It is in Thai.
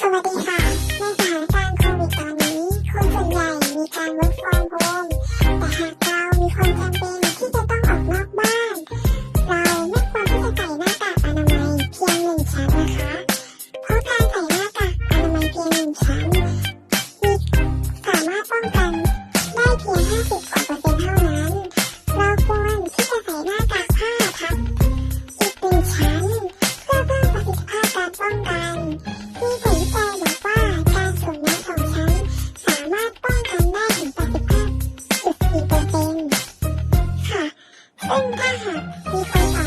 สวัสดีค่ะ ในสถานการณ์โควิดตอนนี้คนส่วนใหญ่มีการ work from home แต่หากเรามีความจำเป็นที่จะต้องออกนอกบ้าน เราไม่ควรที่จะใส่หน้ากากอนามัยเพียงหนึ่งชั้นนะคะ เพราะการใส่หน้ากากอนามัยเพียงหนึ่งชั้นมีสามารถป้องกันได้เพียง 50ค 第三套